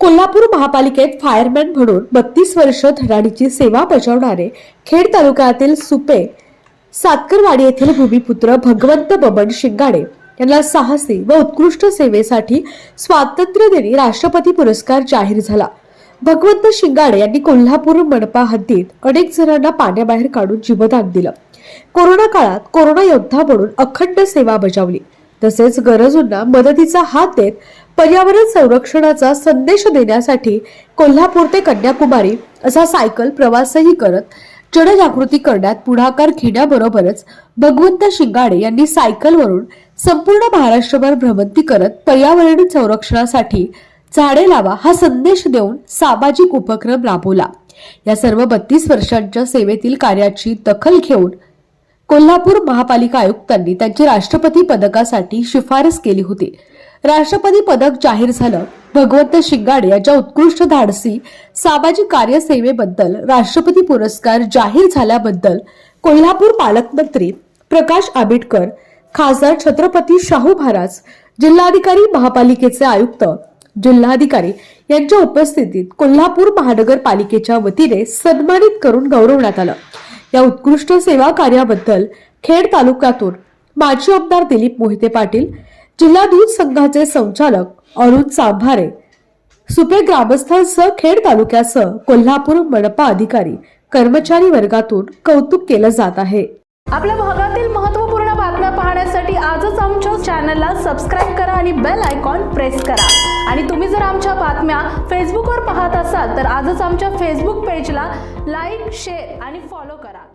कोल्हापूर महापालिकेत फायरमॅन म्हणून बत्तीस वर्ष धडाडीची सेवा बजावणारे खेड तालुक्यातील सुपे सातकरवाडी येथील भूमिपुत्र भगवंत बबन शिंगाडे यांना साहसी व उत्कृष्ट सेवेसाठी स्वातंत्र्यदिनी राष्ट्रपती पुरस्कार जाहीर झाला. भगवंत शिंगाडे यांनी कोल्हापूर मनपा हद्दीत अनेक जणांना पाण्याबाहेर काढून जीवदान दिलं. कोरोना काळात कोरोना योद्धा म्हणून अखंड सेवा बजावली. तसेच गरजूंना मदतीचा हात देत पर्यावरण संरक्षणाचा संदेश देण्यासाठी कोल्हापूर ते कन्याकुमारी असा सायकल प्रवासही करत जनजागृती करण्यात पुढाकार घेण्याबरोबरच भगवंत शिंगाडे यांनी सायकलवरून संपूर्ण महाराष्ट्रभर भ्रमंती करत पर्यावरण संरक्षणासाठी झाडे लावा हा संदेश देऊन सामाजिक उपक्रम राबवला. या सर्व बत्तीस वर्षांच्या सेवेतील कार्याची दखल घेऊन कोल्हापूर महापालिका आयुक्तांनी त्यांची राष्ट्रपती पदकासाठी शिफारस केली होती. राष्ट्रपती पदक जाहीर झालं. भगवंत शिंगाडे यांच्या उत्कृष्ट धाडसी सामाजिक कार्यसेवेबद्दल राष्ट्रपती पुरस्कार जाहीर झाल्याबद्दल कोल्हापूर पालकमंत्री प्रकाश आंबेडकर खासदार छत्रपती शाहू महाराज जिल्हाधिकारी महापालिकेचे आयुक्त जिल्हाधिकारी यांच्या उपस्थितीत कोल्हापूर महानगरपालिकेच्या वतीने सन्मानित करून गौरवण्यात आलं. या उत्कृष्ट सेवा कार्याबद्दल खेड तालुक्यातून माजी आमदार दिलीप मोहिते पाटील जिल्हा दूध संघाचे संचालक अरुण साभारे सुपे ग्रामस्थांसह खेड तालुक्यासह कोल्हापूर मनपा अधिकारी कर्मचारी वर्गातून कौतुक केलं जात आहे. आपल्या भागातील महत्त्वपूर्ण बातम्या पाहण्यासाठी आजच आमच्या चॅनलला सबस्क्राईब करा आणि बेल आयकॉन प्रेस करा. आणि तुम्ही जर आमच्या बातम्या फेसबुकवर पाहत असाल तर आजच आमच्या फेसबुक पेजला लाईक शेअर आणि फॉलो करा.